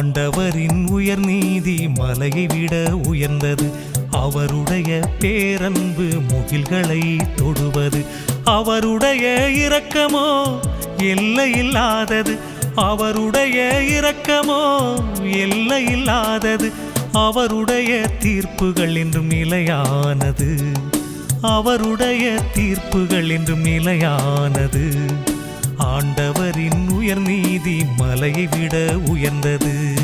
ஆண்டவரின் உயர் நீதி மலையை விட உயர்ந்தது. அவருடைய பேரன்பு முகில்களை தொடுவது. அவருடைய இரக்கமோ எல்லையில்லாதது. அவருடைய இரக்கமோ எல்லையில்லாதது. அவருடைய தீர்ப்புகள் என்றும் நிலையானது. அவருடைய தீர்ப்புகள் என்றும் நிலையானது. ஆண்டவரின் உயர் நீதி மலையை விட உயர்ந்தது.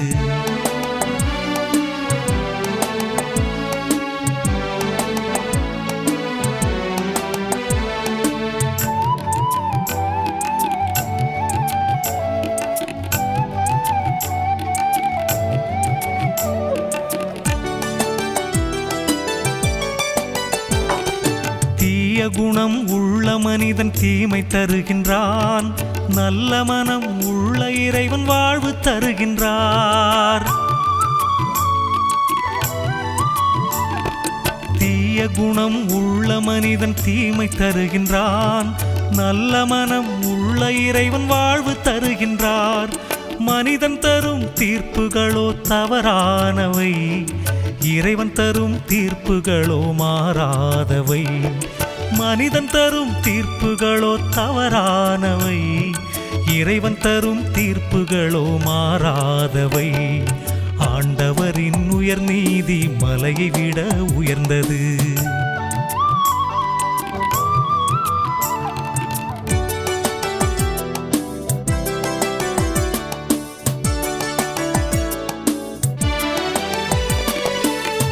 குணம் உள்ள மனிதன் தீமை தருகின்றான். நல்ல மனம் உள்ள இறைவன் வாழ்வு தருகின்றார். தீய குணம் உள்ள மனிதன் தீமை தருகின்றான். நல்ல மனம் உள்ள இறைவன் வாழ்வு தருகின்றார். மனிதன் தரும் தீர்ப்புகளோ தவறானவை. இறைவன் தரும் தீர்ப்புகளோ மாறாதவை. மனிதன் தரும் தீர்ப்புகளோ தவறானவை. இறைவன் தரும் தீர்ப்புகளோ மாறாதவை. ஆண்டவரின் உயர் நீதி மலையை விட உயர்ந்தது.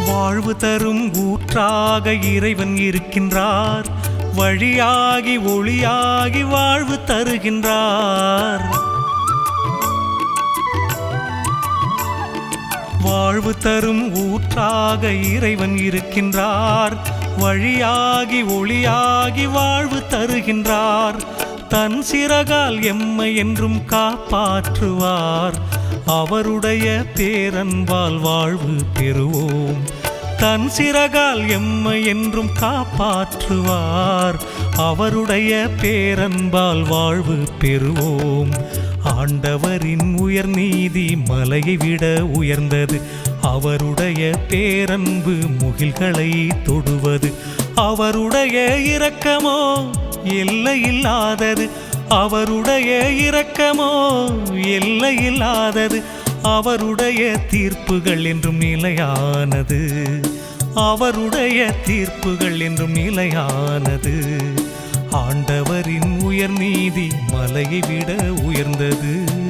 வாழ்வு தரும் ஊற்றாக இறைவன் இருக்கின்றார். வழியாகி ஒளியாகி வாழ்வு தருகின்றார். வாழ்வு தரும் ஊற்றாக இறைவன் இருக்கின்றார். வழியாகி ஒளியாகி வாழ்வு தருகின்றார். தன் சிறகால் எம்மை என்றும் காப்பாற்றுவார். அவருடைய பேரன்பால் வாழ்வு பெறுவோம். தன் சிறகால் எம்மை என்றும் காப்பாற்றுவார். அவருடைய பேரன்பால் வாழ்வு பெறுவோம். ஆண்டவரின் உயர் நீதி மலையை விட உயர்ந்தது. அவருடைய பேரன்பு முகில்களை தொடுவது. அவருடைய இரக்கமோ எல்லையில்லாதது. அவருடைய இரக்கமோ எல்லையில்லாதது. அவருடைய தீர்ப்புகள் என்றும் நிலையானது. அவருடைய தீர்ப்புகள் என்றும் நிலையானது. ஆண்டவரின் உயர் நீதி மலையை விட உயர்ந்தது.